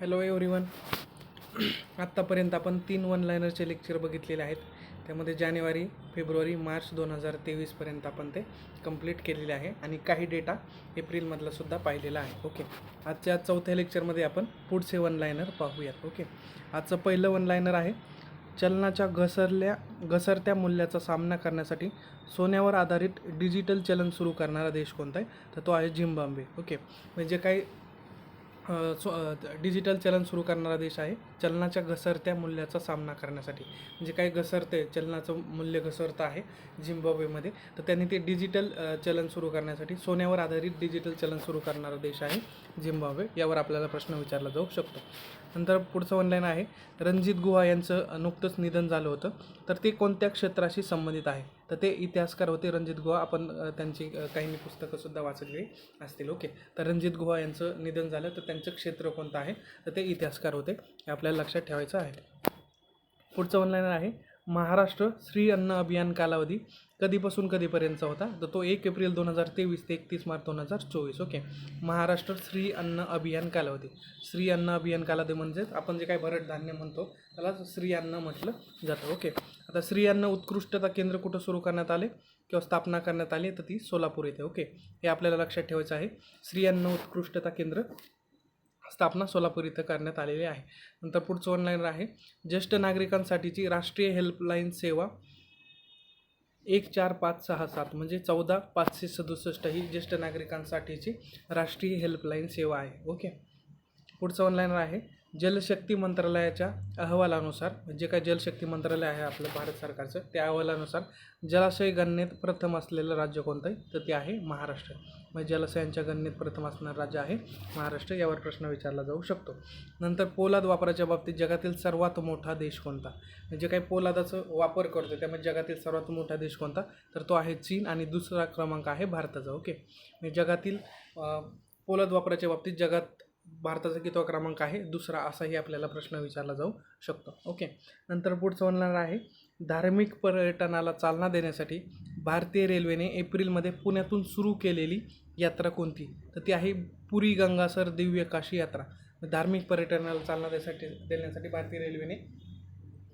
Hello everyone आत्तापर्यंत आपण तीन वन लायनरचे लेक्चर बघितलेले आहेत. त्यामध्ये जानेवारी फेब्रुवारी मार्च दोन हजार तेवीसपर्यंत आपण ते कंप्लीट केलेले आहे. आणि काही डेटा एप्रिलमधला सुद्धा पाहिलेला आहे. ओके आजच्या चौथ्या लेक्चरमध्ये आपण पुढचे वन लायनर पाहूयात. ओके आजचं पहिलं वन लायनर आहे चलनाच्या घसरल्या घसरत्या मूल्याचा सामना करण्यासाठी सोन्यावर आधारित डिजिटल चलन सुरू करणारा देश कोणता आहे? तर तो आहे झिम्बाब्वे. ओके म्हणजे काही स्व डिजिटल चलन सुरू करणारा देश आहे. चलनाच्या घसरत्या मूल्याचा सामना करण्यासाठी. म्हणजे काय घसरते? चलनाचं मूल्य घसरतं आहे झिम्बाब्वेमध्ये. तर त्यांनी ते डिजिटल चलन सुरू करण्यासाठी सोन्यावर आधारित डिजिटल चलन सुरू करणारा देश आहे झिम्बाब्वे. यावर आपल्याला प्रश्न विचारला जाऊ शकतो. नंतर पुढचं ऑनलाईन आहे. रणजित गुहा यांचं नुकतंच निधन झालं होतं. तर ते कोणत्या क्षेत्राशी संबंधित आहे? तर ते इतिहासकार होते रणजित गुहा. आपण त्यांची काही मी पुस्तकंसुद्धा वाचलेली असतील. ओके. तर रणजित गुहा यांचं निधन झालं. तर त्यांचं क्षेत्र कोणतं आहे? तर ते इतिहासकार होते. हे आपल्याला लक्षात ठेवायचं आहे. पुढचं ऑनलाईन आहे. महाराष्ट्र श्री अन्न अभियान कालावधी कधीपासून कधीपर्यंतचा होता? तर तो एक एप्रिल दोन हजार तेवीस ते एकतीस मार्च दोन हजार चोवीस. ओके. महाराष्ट्र श्री अन्न अभियान कालावधी. श्री अन्न अभियान कालावधी म्हणजेच आपण जे काही भरड धान्य म्हणतो त्याला श्री अन्न म्हटलं जातं. ओके. आता श्री अन्न उत्कृष्टता केंद्र कुठं सुरू करण्यात आले किंवा स्थापना करण्यात आली? तर ती सोलापूर येथे. ओके. हे आपल्याला लक्षात ठेवायचं आहे. श्री अन्न उत्कृष्टता केंद्र स्थापना सोलापूर इथं करण्यात आलेली आहे. नंतर पुढचं ऑनलाईन आहे. ज्येष्ठ नागरिकांसाठीची राष्ट्रीय हेल्पलाईन सेवा एक चार पाच सहा सात म्हणजे चौदा पाचशे सदुसष्ट ही ज्येष्ठ नागरिकांसाठीची राष्ट्रीय हेल्पलाईन सेवा आहे. ओके? पुढचं ऑनलाईन आहे. जलशक्ती मंत्रालयाच्या अहवालानुसार जे काय जलशक्ती मंत्रालय आहे आपलं भारत सरकारचं त्या अहवालानुसार जलाशय गणनेत प्रथम असलेलं राज्य कोणतं आहे? तर ते आहे महाराष्ट्र. म्हणजे जलाशयांच्या गणनेत प्रथम असणारा राज्य आहे महाराष्ट्र यावर प्रश्न विचारला जाऊ शकतो. नंतर पोलाद वापराच्या बाबतीत जगातील सर्वात मोठा देश कोणता? म्हणजे काही पोलादाचं वापर करतो त्यामुळे जगातील सर्वात मोठा देश कोणता? तर तो आहे चीन आणि दुसरा क्रमांक आहे भारताचा ओके? म्हणजे जगातील पोलाद वापराच्या बाबतीत जगात भारताचा कितवा क्रमांक आहे? दुसरा असाही आपल्याला प्रश्न विचारला जाऊ शकतो ओके? नंतर पुढचं म्हणणार आहे धार्मिक पर्यटनाला चालना देण्यासाठी भारतीय रेल्वेने एप्रिलमध्ये पुण्यातून सुरू केलेली यात्रा कोणती? तर ती आहे पुरी गंगासर दिव्य काशी यात्रा. धार्मिक पर्यटनाला चालना देण्यासाठी देण्यासाठी भारतीय रेल्वेने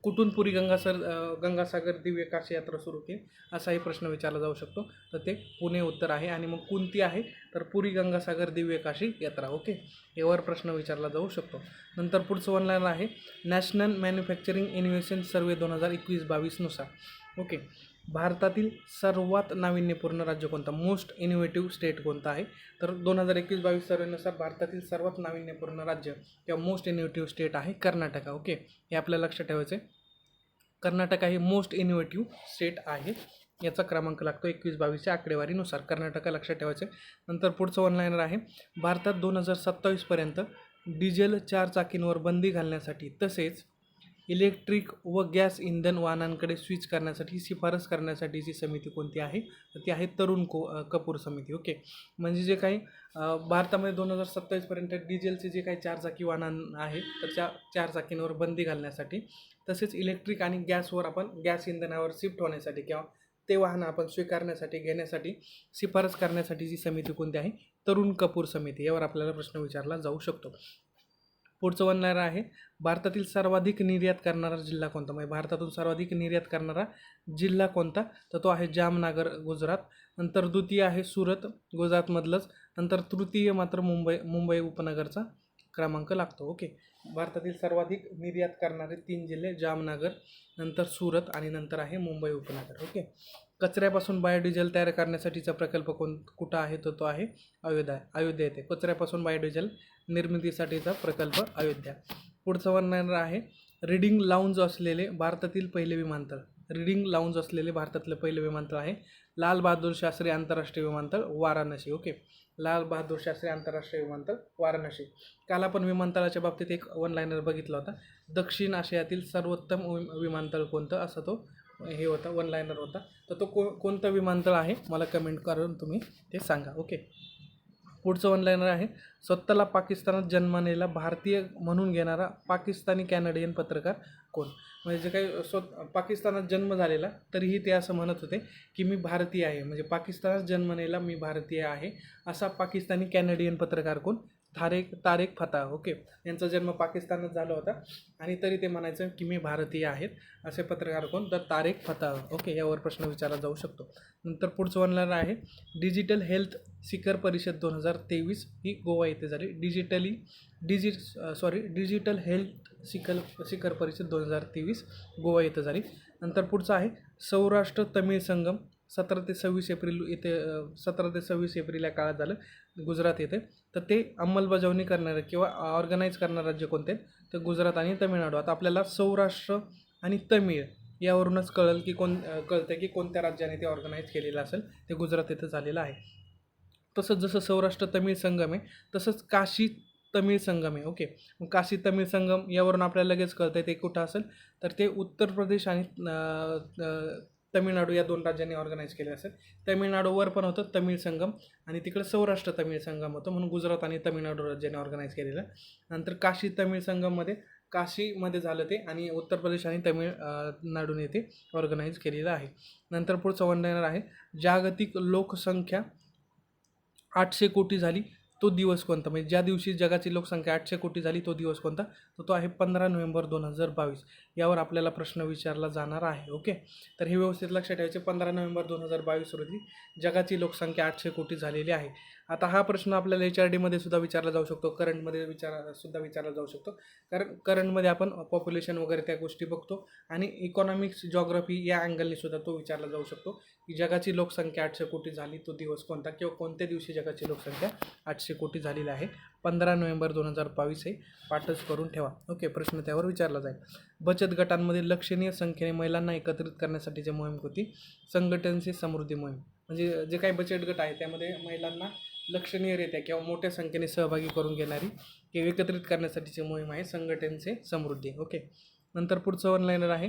कुठून पुरी गंगासर गंगासागर दिव्य काशी यात्रा सुरू केली? असाही प्रश्न विचारला जाऊ शकतो. तर ते पुणे उत्तर आहे आणि मग कोणती आहे? तर पुरी गंगासागर दिव्य काशी यात्रा. ओके? यावर प्रश्न विचारला जाऊ शकतो. नंतर पुढचं ऑनलाईन आहे. नॅशनल मॅन्युफॅक्चरिंग इन्व्हेन्शन सर्वे दोन हजार एकवीस बावीसनुसार ओके? भारतातील सर्वात नाविन्यपूर्ण राज्य कोणतं? मोस्ट इनोव्हेटिव्ह स्टेट कोणतं आहे? तर दोन हजार एकवीस बावीस सर्वेनुसार भारतातील सर्वात नाविन्यपूर्ण राज्य किंवा मोस्ट इनोव्हेटिव्ह स्टेट आहे कर्नाटका ओके हे आपल्याला लक्षात ठेवायचं आहे कर्नाटका हे मोस्ट इनोव्हेटिव्ह स्टेट आहे. याचा क्रमांक लागतो एकवीस बावीसच्या आकडेवारीनुसार. कर्नाटका लक्षात ठेवायचं आहे नंतर पुढचं ऑनलाईनर आहे. भारतात दोन हजार सत्तावीसपर्यंत डिझेल चार चाकींवर बंदी घालण्यासाठी तसेच इलेक्ट्रिक व गॅस इंधन वाहनांकडे स्विच करण्यासाठी शिफारस करण्यासाठीची समिती कोणती आहे? तर ती आहे तरुण को कपूर समिती ओके. म्हणजे जे काही भारतामध्ये दोन हजार सत्तावीसपर्यंत डिझेलचे जे काही चारचाकी वाहन आहेत तर त्या चार चाकींवर बंदी घालण्यासाठी तसेच इलेक्ट्रिक आणि गॅसवर आपण गॅस इंधनावर शिफ्ट होण्यासाठी किंवा ते वाहनं आपण स्वीकारण्यासाठी घेण्यासाठी शिफारस करण्यासाठी जी समिती कोणती आहे? तरुण कपूर समिती यावर आपल्याला प्रश्न विचारला जाऊ शकतो. पुढचं बनणार आहे भारतातील सर्वाधिक निर्यात करणारा जिल्हा कोणता? म्हणजे भारतातून सर्वाधिक निर्यात करणारा जिल्हा कोणता? तर तो आहे जामनगर गुजरात. नंतर द्वितीय आहे सुरत गुजरातमधलंच. नंतर तृतीय मात्र मुंबई मुंबई उपनगरचा क्रमांक लागतो. ओके. भारतातील सर्वाधिक निर्यात करणारे तीन जिल्हे जामनगर नंतर सुरत आणि नंतर आहे मुंबई उपनगर. ओके. कचऱ्यापासून बायोडिझेल तयार करण्यासाठीचा प्रकल्प कोण कुठं आहे तर तो आहे अयोध्या अयोध्या येथे. कचऱ्यापासून बायोडिझेल निर्मितीसाठीचा प्रकल्प अयोध्या. पुढचं वर्णन आहे रिडिंग लाऊंज असलेले भारतातील पहिले विमानतळ. रिडिंग लाऊंज असलेले भारतातलं पहिले विमानतळ आहे. लाल बहादूर शास्त्री आंतरराष्ट्रीय विमानतळ वाराणसी. ओके. लाल बहादूर शास्त्री आंतरराष्ट्रीय विमानतळ वाराणसी. काल आपण विमानतळाच्या बाबतीत एक वन लायनर बघितला होता. दक्षिण आशियातील सर्वोत्तम विमानतळ कोणतं? असं तो हे होता वन लायनर होता. तर तो को कोणतं विमानतळ आहे? मला कमेंट करून तुम्ही ते सांगा ओके पुढचं वन लायनर आहे. स्वतःला पाकिस्तानात जन्मलेला भारतीय म्हणून घेणारा पाकिस्तानी कॅनडियन पत्रकार कोण? म्हणजे जे काही स्व पाकिस्तानात जन्म झालेला तरीही ते असं म्हणत होते की मी भारतीय आहे. म्हणजे पाकिस्तानात जन्मलेला मी भारतीय आहे असा पाकिस्तानी कॅनडियन पत्रकार कोण? थारेक तारेक फता ओके. यांचा जन्म पाकिस्तानात झाला होता. आणि तरी ते म्हणायचं की मी भारतीय आहेत असे पत्रकार कोण? तर तारेक फता ओके. यावर प्रश्न विचारला जाऊ शकतो. नंतर पुढचं म्हणणार आहे डिजिटल हेल्थ शिखर परिषद दोन हजार तेवीस ही गोवा येथे झाली. डिजिटली डिजि सॉरी डिजिटल हेल्थ शिखर शिखर परिषद दोन हजार तेवीस गोवा येथे झाली. नंतर पुढचं आहे सौराष्ट्र तमिळ संगम सतरा ते सव्वीस एप्रिल येथे सतरा ते सव्वीस एप्रिल या काळात झालं गुजरात येथे तर ते अंमलबजावणी करणारे किंवा ऑर्गनाईज करणारं राज्य कोणते? तर गुजरात आणि तमिळनाडू. आता आपल्याला सौराष्ट्र आणि तमिळ यावरूनच कळेल की कोण कळतं की कोणत्या राज्याने ते ऑर्गनाईज केलेलं असेल ते गुजरात येथे झालेलं आहे. तसंच जसं सौराष्ट्र तमिळ संगम आहे तसंच काशी तमिळ संगम आहे ओके? मग काशी तमिळ संगम यावरून आपल्याला लगेच कळतं आहे ते कुठं असेल? तर ते उत्तर प्रदेश आणि तमिळनाडू या दोन राज्यांनी ऑर्गनाईज केले असेल. तमिळनाडूवर पण होतं तमिळ संगम आणि तिकडे सौराष्ट्र तमिळ संगम होतं म्हणून गुजरात आणि तमिळनाडू राज्याने ऑर्गनाईज केलेलं नंतर काशी तमिळ संगममध्ये काशीमध्ये झालं ते आणि उत्तर प्रदेश आणि तमिळ नाडूने ते ऑर्गनाईज केलेलं आहे. नंतर पुढचं वन लाईनर आहे जागतिक लोकसंख्या आठशे कोटी झाली. तो दिवस कोणता? म्हणजे ज्या दिवशी जगाची लोकसंख्या आठशे कोटी झाली तो दिवस कोणता? तर तो आहे पंधरा नोव्हेंबर दोन हजार बावीस. यावर आपल्याला प्रश्न विचारला जाणार आहे ओके? तर हे व्यवस्थित लक्षात ठेवायचे. पंधरा नोव्हेंबर दोन हजार बावीस रोजी जगाची लोकसंख्या आठशे कोटी झालेली आहे. आता हा प्रश्न आपल्याला एच आर डीमध्ये सुद्धा विचारला जाऊ शकतो. करंटमध्ये विचार सुद्धा विचारला जाऊ शकतो. कारण करंटमध्ये आपण पॉप्युलेशन वगैरे त्या गोष्टी बघतो आणि इकॉनॉमिक्स जॉग्रफी या अँगलने सुद्धा तो विचारला जाऊ शकतो. की जगाची लोकसंख्या आठशे कोटी झाली तो दिवस कोणता किंवा कोणत्या दिवशी जगाची लोकसंख्या आठशे कोटी झालेली आहे? पंधरा नोव्हेंबर दोन हजार बावीस हे पाठच करून ठेवा. ओके प्रश्न त्यावर विचारला जाईल. बचत गटांमध्ये लक्षणीय संख्येने महिलांना एकत्रित करण्यासाठीची मोहीम होती संघटनची समृद्धी मोहीम. म्हणजे जे काही बचत गट आहे त्यामध्ये महिलांना लक्षणीयरित्या किंवा मोठ्या संख्येने सहभागी करून घेणारी किंवा एकत्रित करण्यासाठीची मोहीम आहे संघटनचे समृद्धी. ओके नंतर पुढचं ऑनलाईनर आहे.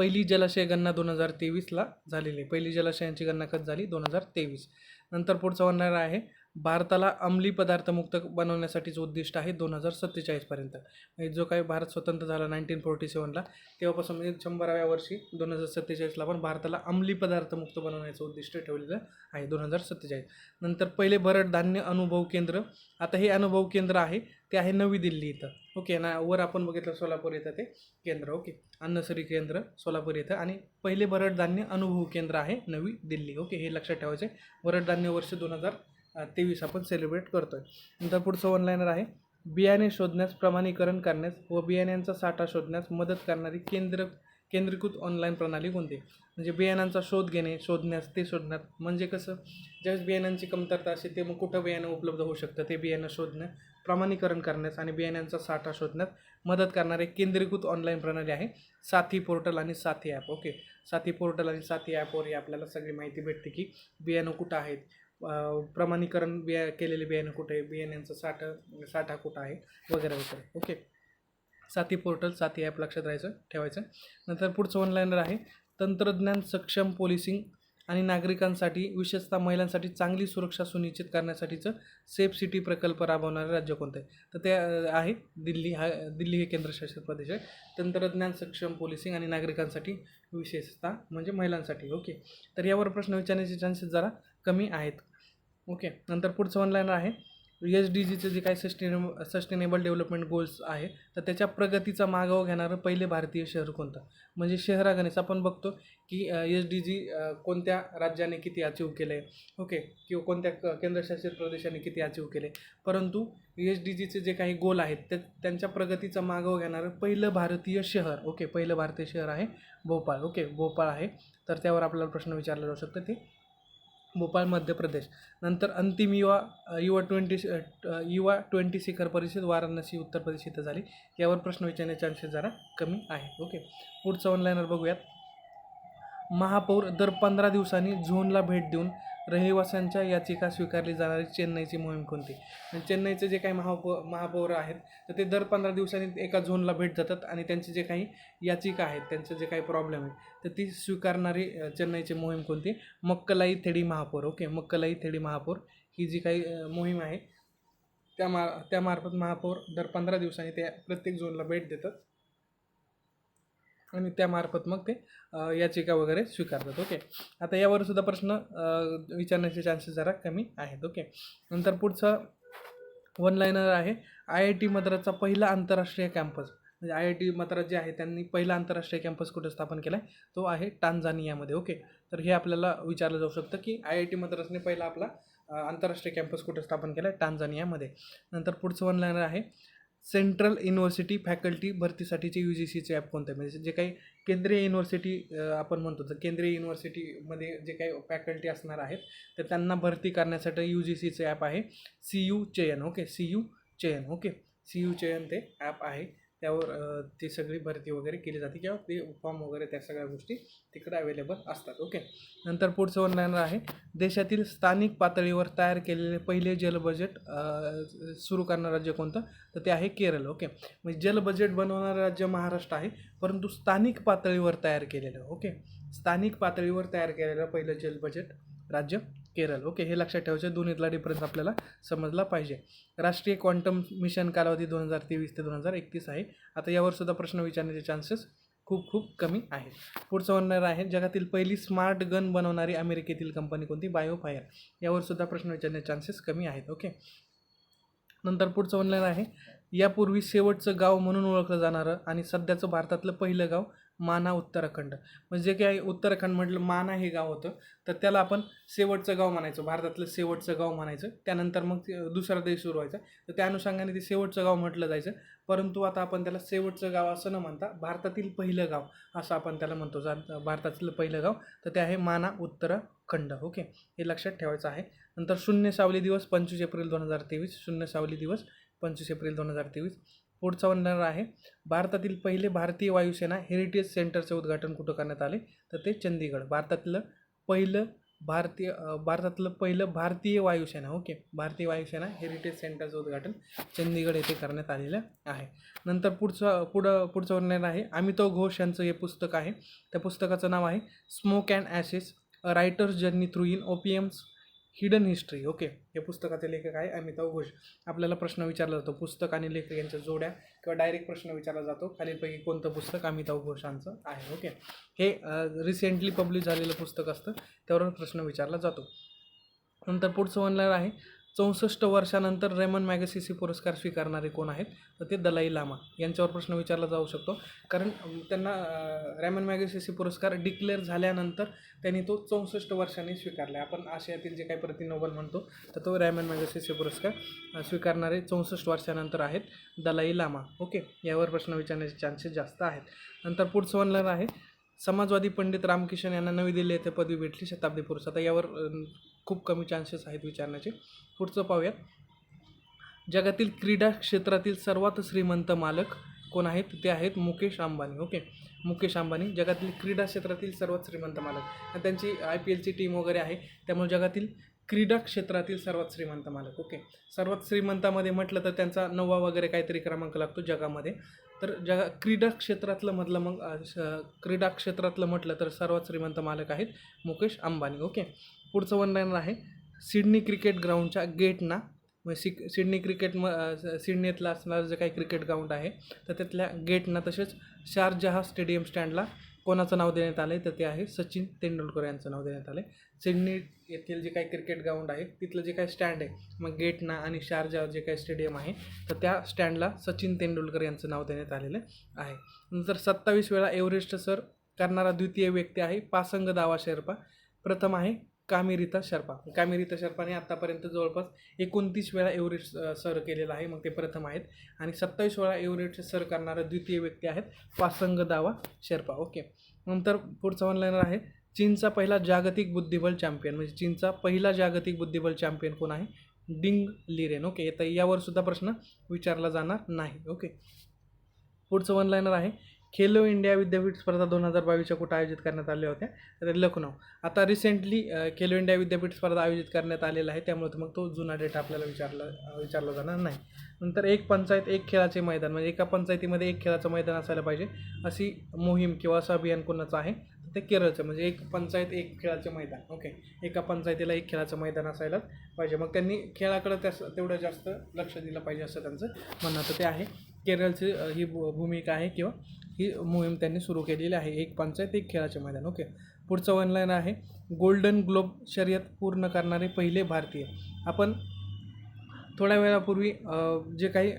पहिली जलाशय गणना दोन हजार तेवीसला झालेली पहिली जलाशयांची गणना कधी झाली? दोन हजार तेवीस. नंतर पुढचं ऑनलाईनर आहे भारताला अंमली पदार्थ मुक्त बनवण्यासाठीचं उद्दिष्ट आहे दोन हजार सत्तेचाळीसपर्यंत म्हणजे जो काही भारत स्वतंत्र झाला नाईन्टीन फोर्टी सेवनला तेव्हापासून म्हणजे शंभराव्या वर्षी दोन हजार सत्तेचाळीसला पण भारताला अंमली पदार्थ मुक्त बनवण्याचं उद्दिष्ट ठेवलेलं आहे दोन हजार सत्तेचाळीस. नंतर पहिले भरड धान्य अनुभव केंद्र. आता हे अनुभव केंद्र आहे ते आहे नवी दिल्ली इथं. ओके ना वर आपण बघितलं सोलापूर येतं ते केंद्र ओके अन्नसरी केंद्र सोलापूर येतं आणि पहिले भरड धान्य अनुभव केंद्र आहे नवी दिल्ली ओके हे लक्षात ठेवायचं आहे भरड धान्य वर्ष दोन हजार तेवीस आपण सेलिब्रेट करतो आहे नंतर पुढचं ऑनलाईनर आहे. बियाणे शोधण्यास प्रमाणीकरण करण्यास व बियाण्यांचा साठा शोधण्यास मदत करणारी केंद्र केंद्रीकृत ऑनलाईन प्रणाली कोणती? म्हणजे बियाणांचा शोध घेणे शोधण्यास ते शोधण्यात म्हणजे कसं? ज्यावेळेस बियाण्यांची कमतरता असते ते मग कुठं बियाणं उपलब्ध होऊ शकतं? ते बियाणं शोधणं प्रमाणीकरण करण्यास आणि बियाण्यांचा साठा शोधण्यात मदत करणारे केंद्रीकृत ऑनलाईन प्रणाली आहे. साथी पोर्टल आणि साथी ॲप ओके साथी पोर्टल आणि साथी ॲपवर आपल्याला सगळी माहिती भेटते की बियाणं कुठं आहेत? प्रमाणीकरण बिया केलेले बियाणं कुठे आहे बियाण्यांचा साठा साठा कुठं आहे? वगैरे वगैरे. ओके साथी पोर्टल साथी ॲप लक्षात राहायचं ठेवायचं. नंतर पुढचं ऑनलाईनर आहे. तंत्रज्ञान सक्षम पोलिसिंग आणि नागरिकांसाठी विशेषतः महिलांसाठी चांगली सुरक्षा सुनिश्चित करण्यासाठीचं सेफ सिटी प्रकल्प राबवणारे राज्य कोणतं आहे? तर ते आहे दिल्ली. हा दिल्ली हे केंद्रशासित प्रदेश आहे. तंत्रज्ञान सक्षम पोलिसिंग आणि नागरिकांसाठी विशेषतः म्हणजे महिलांसाठी. ओके तर यावर प्रश्न विचारण्याचे चान्सेस जरा कमी आहेत. ओके नंतर पुढचं ऑनलाईन आहे. एच डी जीचे जे काही सस्टेनेबल सस्टेनेबल डेव्हलपमेंट गोल्स आहे तर त्याच्या प्रगतीचा मागोवा घेणारं पहिले भारतीय शहर कोणतं? म्हणजे शहरागणेस आपण बघतो की एच डी जी कोणत्या राज्याने किती अचीव केलं आहे ओके किंवा कोणत्या क केंद्रशासित प्रदेशाने किती अचीव केले परंतु एच डी जीचे जे काही गोल आहेत ते त्यांच्या प्रगतीचा मागोवा घेणारं पहिलं भारतीय शहर ओके पहिलं भारतीय शहर आहे भोपाळ ओके भोपाळ आहे. तर त्यावर आपल्याला प्रश्न विचारला जाऊ शकतो ते भोपाळ मध्य प्रदेश. नंतर अंतिम युवा युवा ट्वेंटी युवा ट्वेंटी शिखर परिषद वाराणसी उत्तर प्रदेश इथं झाली. यावर प्रश्न विचारण्याचे चान्सेस जरा कमी आहे ओके. पुढचं ऑनलाईनवर बघूयात. महापौर दर पंधरा दिवसांनी झोनला भेट देऊन रहिवाशांच्या याचिका स्वीकारली जाणारी चेन्नईची मोहीम कोणती? चेन्नईचे जे काही महापौ महापौर आहेत तर ते दर पंधरा दिवसांनी एका झोनला भेट जातात आणि त्यांची जे काही याचिका आहेत त्यांचे जे काही प्रॉब्लेम आहेत तर ती स्वीकारणारी चेन्नईची मोहीम कोणती? मक्कलाई थेडी महापौर. ओके मक्कलाई थेडी महापौर ही जी काही मोहीम आहे त्या मा त्यामार्फत महापौर दर पंधरा दिवसांनी त्या प्रत्येक झोनला भेट देतात. आणि त्यामार्फत मग ते याचिका वगैरे स्वीकारतात. ओके? आता यावर सुद्धा प्रश्न विचारण्याचे चान्सेस जरा कमी आहेत. ओके? नंतर पुढचं वन लाईनर आहे आय आय टी मद्रासचा पहिला आंतरराष्ट्रीय कॅम्पस म्हणजे आय आय टी मद्रास जे आहे त्यांनी पहिला आंतरराष्ट्रीय कॅम्पस कुठे स्थापन केला आहे तो आहे टांझानियामध्ये. ओके? तर हे आपल्याला विचारलं जाऊ शकतं की आय आय टी मद्रासने पहिला आपला आंतरराष्ट्रीय कॅम्पस कुठे स्थापन केला आहे टांझानियामध्ये. नंतर पुढचं वन लाईनर आहे सेंट्रल युनिव्हर्सिटी फॅकल्टी भरतीसाठीचे यू जी सीचे ॲप कोणते? म्हणजे जे काही केंद्रीय युनिव्हर्सिटी आपण म्हणतो तर केंद्रीय युनिव्हर्सिटीमध्ये जे काही फॅकल्टी असणार आहेत तर त्यांना भरती करण्यासाठी यू जी सीचे ॲप आहे C U Chayan okay? C U Chayan okay? C U Chayan ते ॲप आहे. त्यावर ती सगळी भरती वगैरे केली जाते किंवा ते फॉर्म वगैरे त्या सगळ्या गोष्टी तिकडे अवेलेबल असतात. ओके नंतर पुढचं वन आहे. देशातील स्थानिक पातळीवर तयार केलेले पहिले जल बजेट सुरू करणारं राज्य कोणतं? तर ते आहे केरळ. ओके म्हणजे जल बजेट बनवणारं राज्य महाराष्ट्र आहे परंतु स्थानिक पातळीवर तयार केलेलं. ओके स्थानिक पातळीवर तयार केलेलं पहिलं जल बजेट राज्य केरळ ओके हे लक्षात ठेवायचं दोन्हीतला डिफरन्स आपल्याला समजला पाहिजे. राष्ट्रीय क्वांटम मिशन कालावधी दोन हजार तेवीस ते दोन हजार एकतीस आहे. आता यावर सुद्धा प्रश्न विचारण्याचे चान्सेस खूप खूप कमी आहेत. पुढचं म्हणणार आहे जगातील पहिली स्मार्ट गन बनवणारी अमेरिकेतील कंपनी कोणती? बायोफायर यावर सुद्धा प्रश्न विचारण्याचे चान्सेस कमी आहेत. ओके. नंतर पुढचं म्हणणार आहे यापूर्वी शेवटचं गाव म्हणून ओळखलं जाणारं आणि सध्याचं भारतातलं पहिलं गाव माना उत्तराखंड. म्हणजे काय काही उत्तराखंड म्हटलं माना हे गाव होतं. तर त्याला आपण शेवटचं गाव म्हणायचं. भारतातलं शेवटचं गाव म्हणायचं. त्यानंतर मग दुसरा देश सुरू व्हायचा. तर त्या अनुषंगाने ते शेवटचं गाव म्हटलं जायचं. परंतु आता आपण त्याला शेवटचं गाव असं न म्हणता भारतातील पहिलं गाव असं आपण त्याला म्हणतो. जा भारतातलं पहिलं गाव. तर ते आहे माना उत्तराखंड. ओके? हे लक्षात ठेवायचं आहे. नंतर शून्य सावली दिवस पंचवीस एप्रिल दोन हजार तेवीस. शून्य सावली दिवस पंचवीस एप्रिल दोन हजार तेवीस. पुढचा वंदणार आहे. भारतातील पहिले भारतीय वायुसेना हेरिटेज सेंटरचे उद्घाटन कुठं करण्यात आले? तर ते चंदीगड भारतातलं पहिलं भारतीय भारतातलं पहिलं भारतीय वायुसेना ओके भारतीय वायुसेना हेरिटेज सेंटरचं उद्घाटन चंदीगड येथे करण्यात आलेलं आहे. नंतर पुढचं पुढं पुढचं वर्णन आहे. अमिताभ घोष यांचं हे पुस्तक आहे. त्या पुस्तकाचं नाव आहे smoke and ashes a writer's journey through in opium's hidden history okay. हे पुस्तकाचे लेखक आहे अमिताभ घोष. आपल्याला प्रश्न विचारला जातो पुस्तक आणि लेखक यांच्या जोड्या किंवा डायरेक्ट प्रश्न विचारला जातो. खालीलपैकी कोणतं पुस्तक अमिताभ घोषांचं आहे ओके. हे रिसेंटली पब्लिश झालेलं पुस्तक असतं त्यावर प्रश्न विचारला जातो. नंतर पुढचं म्हणणार आहे चौसष्ट वर्षानंतर रेमन मॅगसिसी पुरस्कार स्वीकारणारे कोण आहेत? तर ते दलाई लामा यांच्यावर प्रश्न विचारला जाऊ शकतो. कारण त्यांना रेमन मॅगसिसी पुरस्कार डिक्लेअर झाल्यानंतर त्यांनी तो चौसष्ट वर्षांनी स्वीकारला. आपण आशियातील जे काही प्रतिनोबल म्हणतो तर तो रॅमन मॅगसिसी पुरस्कार स्वीकारणारे चौसष्ट वर्षानंतर आहेत दलाई लामा. ओके? यावर प्रश्न विचारण्याचे चान्सेस जास्त आहेत. नंतर पुढचं म्हणणार आहे समाजवादी पंडित रामकिशन यांना नवी दिल्ली येथे पदवी भेटली शताब्दी पुरुष. आता यावर खूप कमी चान्सेस आहेत विचारण्याचे. पुढचं पाहूयात. जगातील क्रीडा क्षेत्रातील सर्वात श्रीमंत मालक कोण आहेत? ते आहेत मुकेश अंबानी. ओके? मुकेश अंबानी जगातील क्रीडा क्षेत्रातील सर्वात श्रीमंत मालक. आणि त्यांची आय पी एलची टीम वगैरे आहे. त्यामुळे जगातील क्रीडा क्षेत्रातील सर्वात श्रीमंत मालक. ओके? सर्वात श्रीमंतामध्ये म्हटलं तर त्यांचा नववा वगैरे काहीतरी क्रमांक लागतो जगामध्ये. तर जगा क्रीडा क्षेत्रातलं म्हटलं मग क्रीडा क्षेत्रातलं म्हटलं तर सर्वात श्रीमंत मालक आहेत मुकेश अंबानी. ओके? पुढचं वन लाईनर आहे. सिडनी क्रिकेट ग्राउंडच्या गेटना म्हणजे सिक सिडनी क्रिकेट म सिडनीतला असणारं जे काही क्रिकेट ग्राउंड आहे तर त्यातल्या गेटना तसेच शारजहा स्टेडियम स्टँडला कोणाचं नाव देण्यात आलं आहे तर ते आहे सचिन तेंडुलकर यांचं नाव देण्यात आलं आहे सिडनी येथील जे काही क्रिकेट ग्राउंड आहे तिथलं जे काही स्टँड आहे मग गेटना आणि शारजा जे काही स्टेडियम आहे तर त्या स्टँडला सचिन तेंडुलकर यांचं नाव देण्यात आलेलं आहे. नंतर सत्तावीस वेळा एव्हरेस्ट सर करणारा द्वितीय व्यक्ती आहे पासंग दावा शेर्पा. प्रथम आहे कामेरिता शर्पा कामेरिता शर्पाने आत्तापर्यंत जवळपास एकोणतीस वेळा एव्हरेस्ट सर केलेला आहे. मग ते प्रथम आहेत. आणि सत्तावीस वेळा एव्हरेस्ट सर करणारा द्वितीय व्यक्ती आहेत पासंग दावा शर्पा ओके. नंतर पुढचा ऑनलाईनर आहे. चीनचा पहिला जागतिक बुद्धिबळ चॅम्पियन. म्हणजे चीनचा पहिला जागतिक बुद्धिबळ चॅम्पियन कोण आहे? Ding Liren. ओके. तर यावर सुद्धा प्रश्न विचारला जाणार नाही. ओके. पुढचं वन लाईनर आहे. खेलो इंडिया विद्यापीठ स्पर्धा दोन हजार बावीसच्या कुठं आयोजित करण्यात आल्या होत्या? तर लखनौ. आता रिसेंटली खेलो इंडिया विद्यापीठ स्पर्धा आयोजित करण्यात आलेला आहे. त्यामुळे मग तो जुना डेटा आपल्याला विचारला विचारला जाणार नाही. नंतर एक पंचायत एक खेळाचे मैदान म्हणजे एका पंचायतीमध्ये एक खेळाचं मैदान असायला पाहिजे. अशी मोहीम किंवा असं अभियान कोणाचं आहे? ते केरळचं म्हणजे एक पंचायत एक खेळाचं मैदान. ओके. एका पंचायतीला एक खेळाचं मैदान असायलाच पाहिजे. मग त्यांनी खेळाकडं त्यास तेवढं जास्त लक्ष दिलं पाहिजे असं त्यांचं म्हणणं तर ते आहे. केरळची ही भू- भूमिका आहे किंवा ही मोहीम त्यांनी सुरू केलेली आहे. एक पंचायत एक खेळाचे मैदान. ओके. पुढचं ऑनलाईन आहे. गोल्डन ग्लोब शर्यत पूर्ण करणारे पहिले भारतीय. आपण थोड्या वेळापूर्वी जे काही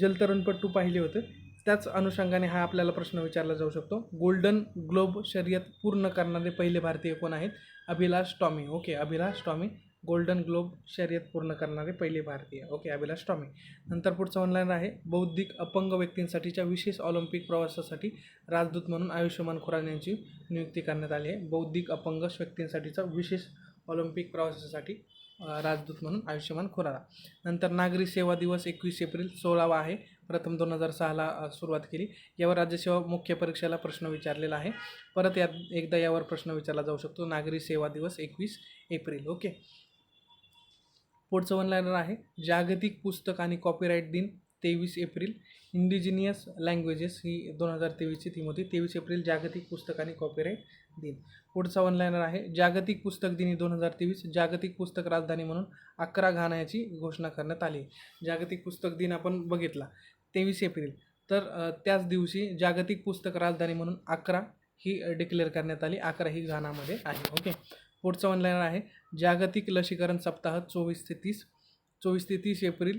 जलतरणपट्टू पाहिले होते त्याच अनुषंगाने हा आपल्याला प्रश्न विचारला जाऊ शकतो. गोल्डन ग्लोब शर्यत पूर्ण करणारे पहिले भारतीय कोण आहेत? Abhilash Tomy. Okay. Abhilash Tomy golden globe शर्यत पूर्ण करणारे पहिले भारतीय. ओके अभिलाष टॉमी नंतर पुढचं ऑनलाईन आहे. बौद्धिक अपंग व्यक्तींसाठीच्या विशेष ऑलिम्पिक प्रवासासाठी राजदूत म्हणून आयुष्यमान खुराना यांची नियुक्ती करण्यात आली आहे. बौद्धिक अपंग व्यक्तींसाठीचा विशेष ऑलिम्पिक प्रवासासाठी राजदूत म्हणून आयुष्यमान खुराना. नंतर नागरी सेवा दिवस एकवीस एप्रिल सोळावा आहे. प्रथम दोन हजार सहाला सुरुवात केली. यावर राज्यसेवा मुख्य परीक्षेला प्रश्न विचारलेला आहे. परत यात एकदा यावर प्रश्न विचारला जाऊ शकतो. नागरी सेवा दिवस एकवीस एप्रिल. ओके पुढचं वनलायनर आहे जागतिक पुस्तक आणि कॉपीराईट दिन तेवीस एप्रिल. इंडिजिनियस लँग्वेजेस ही दोन हजार तेवीसची थीम होती. तेवीस एप्रिल जागतिक पुस्तक आणि कॉपीराईट दिन. पुढचा वनलायनर आहे जागतिक पुस्तक दिनी दोन हजार तेवीस जागतिक पुस्तक राजधानी म्हणून अकरा घाण्याची घोषणा करण्यात आली. जागतिक पुस्तक दिन आपण बघितला तेवीस एप्रिल. तर त्याच दिवशी जागतिक पुस्तक राजधानी म्हणून अकरा ही डिक्लेअर करण्यात आली. अकरा ही घानामध्ये आहे. ओके पुढचं वनलायनर आहे जागतिक लसीकरण सप्ताह चोवीस ते तीस चोवीस ते तीस एप्रिल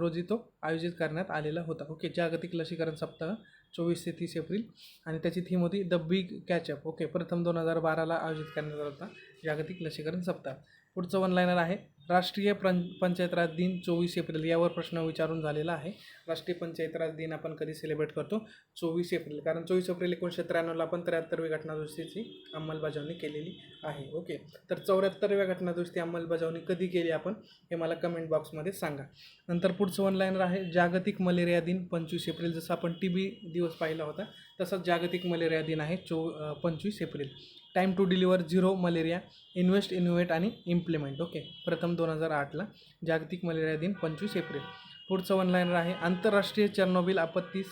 रोजी तो आयोजित करण्यात आलेला होता. ओके जागतिक लसीकरण सप्ताह चोवीस ते तीस एप्रिल आणि त्याची थीम होती द बिग कॅचअप ओके प्रथम दोन हजार बाराला आयोजित करण्यात आला होता जागतिक लसीकरण सप्ताह. पुढचं वन लायनर आहे. राष्ट्रीय पं पंचायत राज दिन चोवीस एप्रिल यावर प्रश्न विचारून झालेला आहे. राष्ट्रीय पंचायत राज दिन आपण कधी सेलिब्रेट करतो? चोवीस एप्रिल. कारण चोवीस एप्रिल एकोणीसशे त्र्याण्णवला आपण त्र्याहत्तरवी घटनादुरुस्तीची अंमलबजावणी केलेली आहे. ओके. तर चौऱ्याहत्तरव्या घटनादुरुस्ती अंमलबजावणी कधी केली आपण? हे मला कमेंट बॉक्समध्ये सांगा. नंतर पुढचं वन लायनर आहे. जागतिक मलेरिया दिन पंचवीस एप्रिल. जसं आपण टी बी दिवस पाहिला होता तसंच जागतिक मलेरिया दिन आहे चो पंचवीस April. Time to deliver zero malaria invest innovate आणि इम्प्लिमेंट ओके प्रथम दोन हजार आठला जागतिक मलेरिया दिन पंचवीस एप्रिल. पुढचं ऑनलाईनर आहे आंतरराष्ट्रीय चर्नोबिल आपत्ती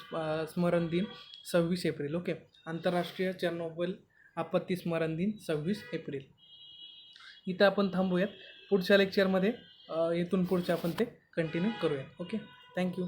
स्मरण दिन सव्वीस एप्रिल ओके आंतरराष्ट्रीय चर्नोबिल आपत्ती स्मरण दिन सव्वीस एप्रिल. इथं आपण थांबूयात. पुढच्या लेक्चरमध्ये इथून पुढच्या आपण ते कंटिन्यू करूयात ओके थँक्यू